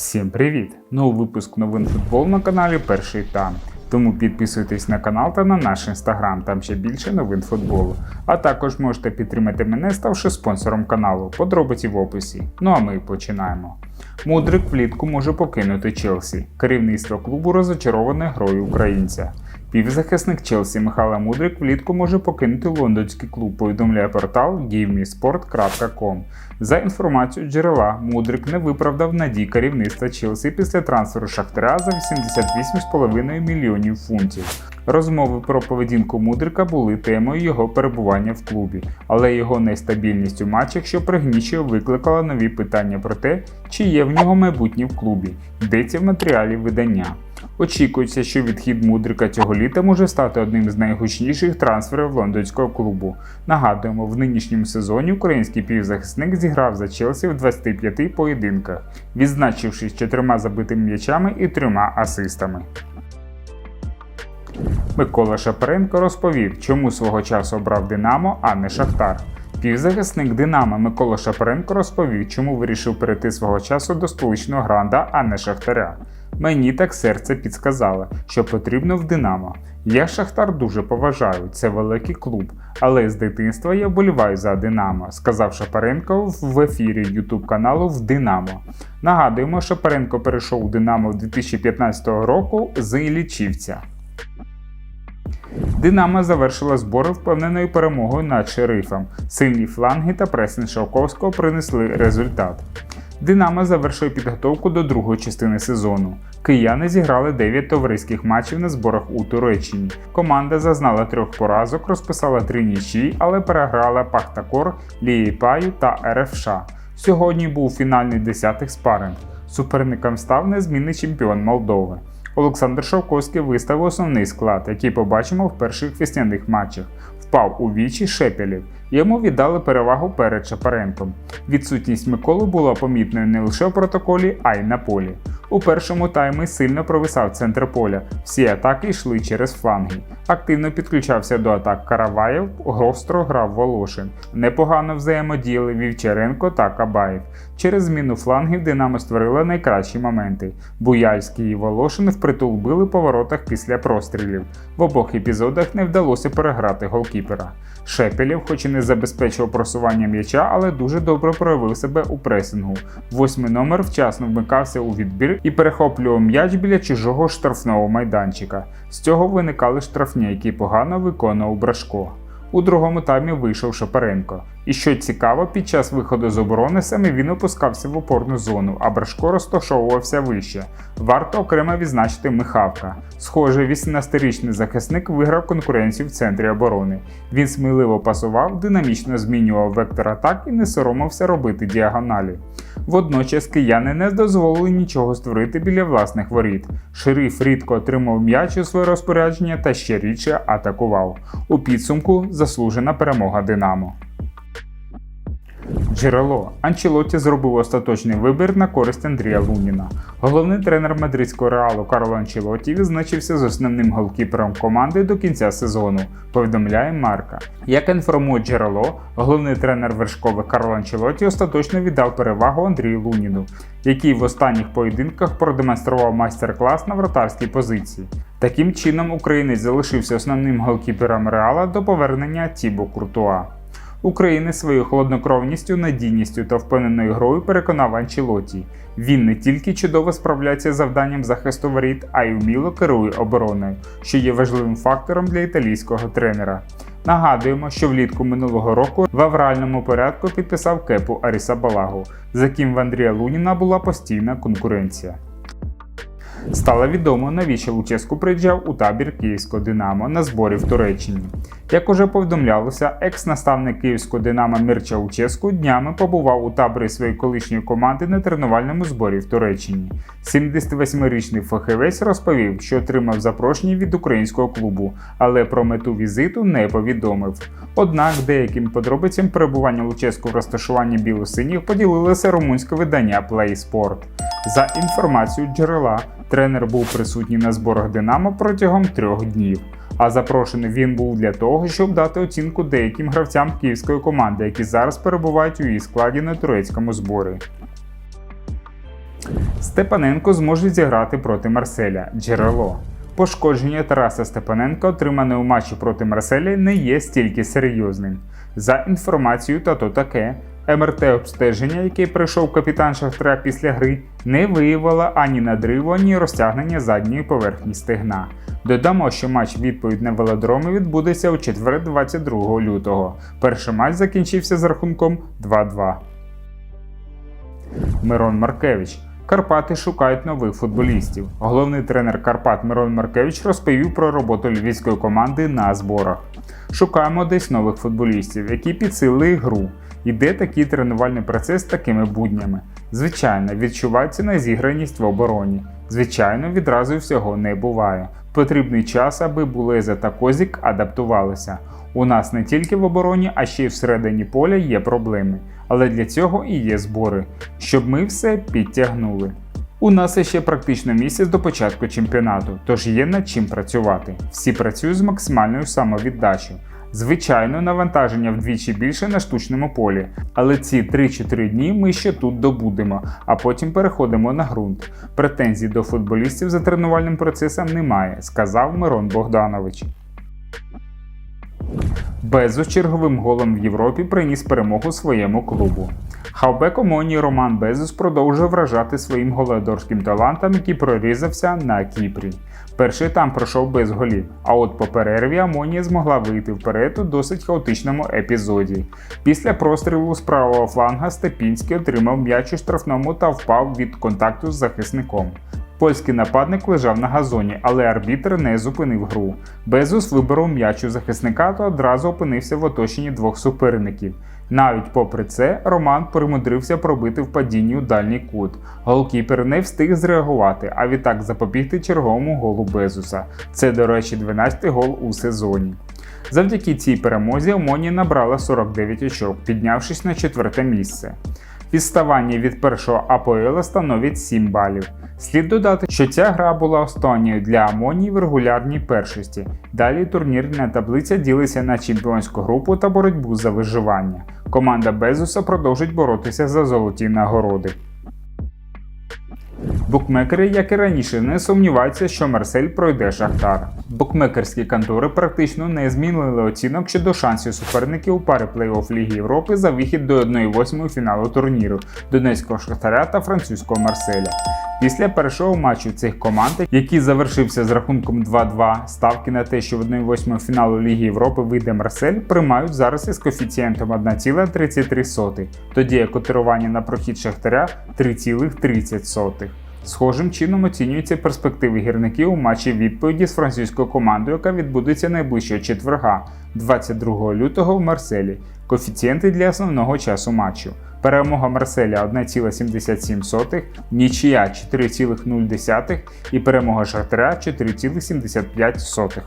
Всім привіт! Новий випуск новин футбол на каналі Перший Там. Тому підписуйтесь на канал та на наш інстаграм, там ще більше новин футболу. А також можете підтримати мене, ставши спонсором каналу. Подробиці в описі. Ну а ми починаємо. Мудрик влітку може покинути Челсі. Керівництво клубу розочароване грою українця. Півзахисник Челсі Михайло Мудрик влітку може покинути лондонський клуб, повідомляє портал GiveMeSport.com. За інформацією джерела, Мудрик не виправдав надій керівництва Челсі після трансферу Шахтаря за 88,5 мільйонів фунтів. Розмови про поведінку Мудрика були темою його перебування в клубі, але його нестабільність у матчах, що пригнічує, викликала нові питання про те, чи є в нього майбутнє в клубі. Йдеться в матеріалі видання. Очікується, що відхід Мудрика цього літа може стати одним з найгучніших трансферів лондонського клубу. Нагадуємо, в нинішньому сезоні український півзахисник зіграв за Челсі в 25 поєдинках, відзначившись чотирма забитими м'ячами і трьома асистами. Микола Шапаренко розповів, чому свого часу обрав Динамо, а не Шахтар. Півзахисник Динамо Микола Шапаренко розповів, чому вирішив перейти свого часу до столичного гранда, а не Шахтаря. Мені так серце підсказало, що потрібно в Динамо. Я Шахтар дуже поважаю, це великий клуб, але з дитинства я вболіваю за Динамо, сказав Шапаренко в ефірі Ютуб каналу в Динамо. Нагадуємо, Шапаренко перейшов у Динамо 2015 року з Іллічівця. Динамо завершила збори впевненою перемогою над шерифом. Сильні фланги та пресинг Шовковського принесли результат. Динамо завершує підготовку до другої частини сезону. Кияни зіграли 9 товариських матчів на зборах у Туреччині. Команда зазнала трьох поразок, розписала три нічі, але переграла Пахтакор, Лієпаю та РФШ. Сьогодні був фінальний десятих спаринг. Суперником став незмінний чемпіон Молдови. Олександр Шовковський виставив основний склад, який побачимо в перших весняних матчах. Впав у вічі Шепелів. Йому віддали перевагу перед Шапаренком. Відсутність Миколи була помітною не лише в протоколі, а й на полі. У першому таймі сильно провисав центр поля. Всі атаки йшли через фланги. Активно підключався до атак Караваєв, гостро грав Волошин. Непогано взаємодіяли Вівчаренко та Кабаєв. Через зміну флангів Динамо створила найкращі моменти. Буяльський і Волошин впритул били по воротах після прострілів. В обох епізодах не вдалося переграти голкіпера. Шепелєв, хоч і не забезпечував просування м'яча, але дуже добре проявив себе у пресингу. Восьмий номер вчасно вмикався у відбір і перехоплював м'яч біля чужого штрафного майданчика. З цього виникали штрафні, які погано виконував Брашко. У другому таймі вийшов Шапаренко. І що цікаво, під час виходу з оборони саме він опускався в опорну зону, а Брашко розташовувався вище. Варто окремо відзначити Михавка. Схоже, 18-річний захисник виграв конкуренцію в центрі оборони. Він сміливо пасував, динамічно змінював вектор атак і не соромився робити діагоналі. Водночас кияни не дозволили нічого створити біля власних воріт. Шериф рідко отримав м'яч у своє розпорядження та ще рідше атакував. У підсумку заслужена перемога Динамо. Джерело Анчелотті зробив остаточний вибір на користь Андрія Луніна. Головний тренер мадридського реалу Карло Анчелотті відзначився з основним голкіпером команди до кінця сезону. Повідомляє Марка. Як інформує джерело, головний тренер вершкових Карло Анчелотті остаточно віддав перевагу Андрію Луніну, який в останніх поєдинках продемонстрував майстер-клас на вратарській позиції. Таким чином, українець залишився основним голкіпером реала до повернення Тібо Куртуа. України своєю холоднокровністю, надійністю та впевненою грою переконав Анчелоті. Він не тільки чудово справляється з завданням захисту воріт, а й вміло керує обороною, що є важливим фактором для італійського тренера. Нагадуємо, що влітку минулого року в авральному порядку підписав кепу Аріса Балагу, за ким в Андрія Луніна була постійна конкуренція. Стало відомо, навіщо Луческу приїжджав у табір Київського Динамо на зборі в Туреччині. Як уже повідомлялося, екс-наставник Київського Динамо Мирча Луческу днями побував у таборі своєї колишньої команди на тренувальному зборі в Туреччині. 78-річний фахівець розповів, що отримав запрошення від українського клубу, але про мету візиту не повідомив. Однак деяким подробицям перебування Луческу в розташуванні білосиніх поділилося румунське видання PlaySport. За інформацією джерела, тренер був присутній на зборах Динамо протягом трьох днів. А запрошений він був для того, щоб дати оцінку деяким гравцям київської команди, які зараз перебувають у її складі на турецькому зборі. Степаненко зможе зіграти проти Марселя. Джерело. Пошкодження Тараса Степаненка, отримане у матчі проти Марселя, не є стільки серйозним. За інформацією та то таке, МРТ обстеження, який пройшов капітан Шахтаря після гри, не виявило ані надриву, ані розтягнення задньої поверхні стегна. Додамо, що матч відповідь на велодромі відбудеться у четвер 22 лютого. Перший матч закінчився з рахунком 2-2. Мирон Маркевич. Карпати шукають нових футболістів. Головний тренер Карпат Мирон Маркевич розповів про роботу львівської команди на зборах. Шукаємо десь нових футболістів, які підсилили гру. Іде такий тренувальний процес такими буднями. Звичайно, відчувається незіграність в обороні. Звичайно, відразу всього не буває. Потрібний час, аби Булеза та Козік адаптувалися. У нас не тільки в обороні, а ще й всередині поля є проблеми. Але для цього і є збори, щоб ми все підтягнули. У нас ще практично місяць до початку чемпіонату, тож є над чим працювати. Всі працюють з максимальною самовіддачею. Звичайно, навантаження вдвічі більше на штучному полі, але ці 3-4 дні ми ще тут добудемо, а потім переходимо на ґрунт. Претензій до футболістів за тренувальним процесом немає, сказав Мирон Богданович. Безус черговим голом в Європі приніс перемогу своєму клубу. Хавбек Омоні Роман Безус продовжує вражати своїм голодорським талантом, який прорізався на Кіпрі. Перший там пройшов без голів, а от по перерві Амонія змогла вийти вперед у досить хаотичному епізоді. Після прострілу з правого фланга Степінський отримав м'яч у штрафному та впав від контакту з захисником. Польський нападник лежав на газоні, але арбітр не зупинив гру. Безус виборов м'яч у захисника та одразу опинився в оточенні двох суперників. Навіть попри це, Роман примудрився пробити в падінні у дальній кут. Голкіпер не встиг зреагувати, а відтак запобігти черговому голу Безуса. Це, до речі, 12-й гол у сезоні. Завдяки цій перемозі Омоні набрала 49 очок, піднявшись на четверте місце. Відставання від першого АПЛ становить 7 балів. Слід додати, що ця гра була останньою для Амонії в регулярній першості. Далі турнірна таблиця ділиться на чемпіонську групу та боротьбу за виживання. Команда Безуса продовжить боротися за золоті нагороди. Букмекери, як і раніше, не сумніваються, що Марсель пройде Шахтар. Букмекерські контори практично не змінили оцінок щодо шансів суперників у пари плей-офф Ліги Європи за вихід до 1-8 фіналу турніру Донецького Шахтаря та французького Марселя. Після першого матчу цих команд, який завершився з рахунком 2-2, ставки на те, що в 1-8 фіналу Ліги Європи вийде Марсель, приймають зараз із коефіцієнтом 1,33, тоді як котирування на прохід Шахтаря 3,30. Схожим чином оцінюються перспективи гірників у матчі відповіді з французькою командою, яка відбудеться найближчого четверга, 22 лютого в Марселі. Коефіцієнти для основного часу матчу. Перемога Марселя 1,77, нічия 4,0 і перемога Шахтаря 4,75.